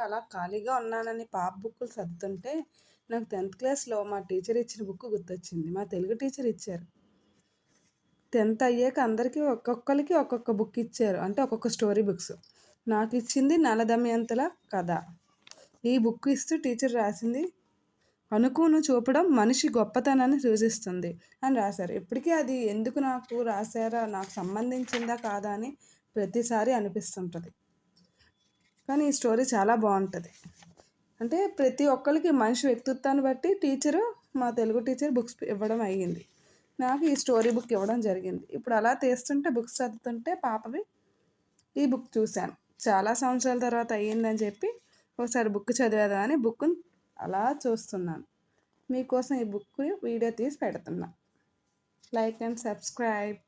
అలా ఖాళీగా ఉన్నానని పాప బుక్కులు చదువుతుంటే నాకు టెన్త్ క్లాస్లో మా టీచర్ ఇచ్చిన బుక్ గుర్తొచ్చింది. మా తెలుగు టీచర్ ఇచ్చారు. టెన్త్ అయ్యాక అందరికీ ఒక్కొక్కరికి ఒక్కొక్క బుక్ ఇచ్చారు. అంటే ఒక్కొక్క స్టోరీ బుక్స్. నాకు ఇచ్చింది నలదమయంతుల కథ. ఈ బుక్ ఇస్తూ టీచర్ రాసింది అనుకును చూపడం మనిషి గొప్పతనాన్ని సూచిస్తుంది అని రాశారు. ఇప్పటికీ అది ఎందుకు నాకు రాశారా నాకు సంబంధించిందా కాదా అని ప్రతిసారి అనిపిస్తుంటుంది. కానీ ఈ స్టోరీ చాలా బాగుంటుంది. అంటే ప్రతి ఒక్కరికి మనిషి వ్యక్తిత్వాన్ని బట్టి టీచరు మా తెలుగు టీచర్ బుక్స్ ఇవ్వడం అయ్యింది. నాకు ఈ స్టోరీ బుక్ ఇవ్వడం జరిగింది. ఇప్పుడు అలా తీస్తుంటే బుక్స్ చదువుతుంటే పాపవి ఈ బుక్ చూశాను. చాలా సంవత్సరాల తర్వాత అయ్యిందని చెప్పి ఒకసారి బుక్ చదివేదా అని బుక్ను అలా చూస్తున్నాను. మీకోసం ఈ బుక్ వీడియో తీసి పెడుతున్నా. Like and subscribe.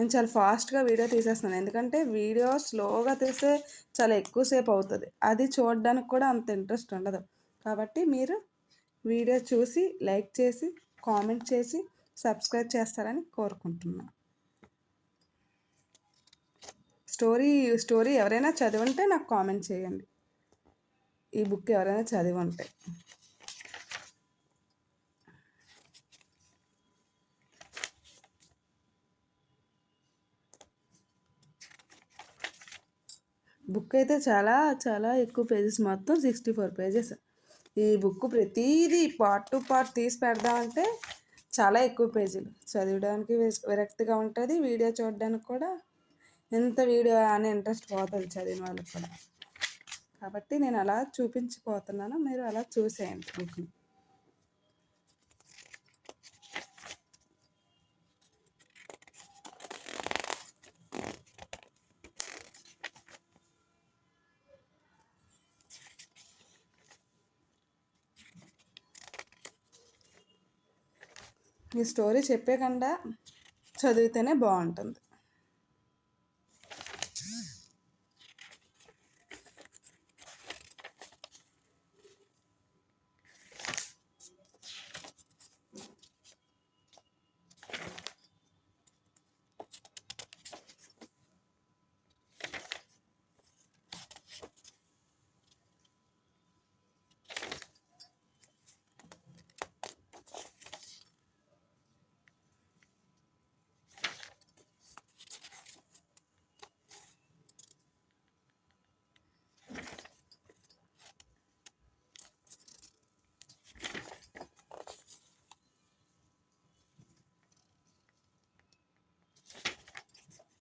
నేను చాలా ఫాస్ట్గా వీడియో తీసేస్తున్నాను. ఎందుకంటే వీడియో స్లోగా తీస్తే చాలా ఎక్కువసేపు అవుతుంది. అది చూడడానికి కూడా అంత ఇంట్రెస్ట్ ఉండదు. కాబట్టి మీరు వీడియో చూసి లైక్ చేసి కామెంట్ చేసి సబ్స్క్రైబ్ చేస్తారని కోరుకుంటున్నాను స్టోరీ స్టోరీ ఎవరైనా చదివి ఉంటే నాకు కామెంట్ చేయండి. ఈ బుక్ ఎవరైనా చదివి ఉంటే బుక్ అయితే చాలా చాలా ఎక్కువ పేజెస్ మొత్తం సిక్స్టీ ఫోర్ పేజెస్ ఈ బుక్ ప్రతిదీ పార్ట్ టు పార్ట్ తీసి పెడదామంటే చాలా ఎక్కువ పేజీలు చదవడానికి విరక్తిగా ఉంటుంది. వీడియో చూడడానికి కూడా ఎంత వీడియో అనే ఇంట్రెస్ట్ పోతుంది చదివిన వాళ్ళకి కూడా. కాబట్టి నేను అలా చూపించిపోతున్నాను. మీరు అలా చూసేయండి బుక్ని. మీ స్టోరీ చెప్పే కండా చదివితేనే బాగుంటుంది.